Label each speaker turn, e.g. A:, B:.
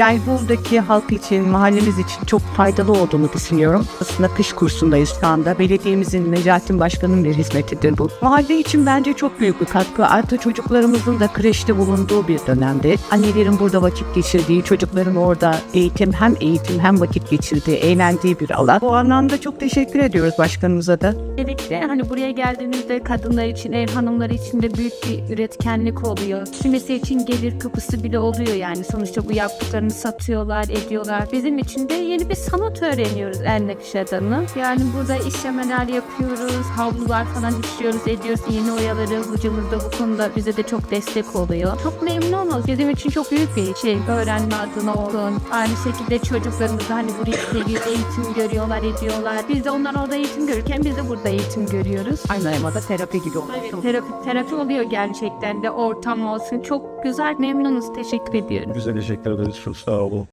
A: Yani buradaki halk için, mahallemiz için çok faydalı olduğunu düşünüyorum. Aslında kış kursundayız şu anda. Belediyemizin, Necatin Başkanı'nın bir hizmetidir bu. Mahalle için bence çok büyük bir katkı. Artı çocuklarımızın da kreşte bulunduğu bir dönemde. Annelerin burada vakit geçirdiği, çocukların orada eğitim, hem eğitim hem vakit geçirdiği, eğlendiği bir alan. Bu anlamda çok teşekkür ediyoruz başkanımıza da.
B: Özellikle hani buraya geldiğinizde kadınlar için, ev hanımları için de büyük bir üretkenlik oluyor. Kimisi için gelir kapısı bile oluyor yani. Sonuçta bu yaptıklarını satıyorlar, ediyorlar. Bizim için de yeni bir sanat öğreniyoruz el nakışadını. Yani burada işlemeler yapıyoruz, havlular falan işliyoruz, ediyoruz. İğne oyaları hocamız da bu konuda bize de çok destek oluyor. Çok memnunuz. Bizim için çok büyük bir şey. Öğrenme adına olsun. Aynı şekilde çocuklarımız da hani buraya geliyor, eğitim görüyorlar, ediyorlar. Biz de onlar orada eğitim görürken biz de burada eğitim görüyoruz.
A: Aynı zamanda terapi gibi oluyor.
B: Terapi, terapi oluyor gerçekten de ortam olsun. Çok güzel memnunuz. Teşekkür ediyorum.
C: Güzel teşekkür ederiz. Sağ olun.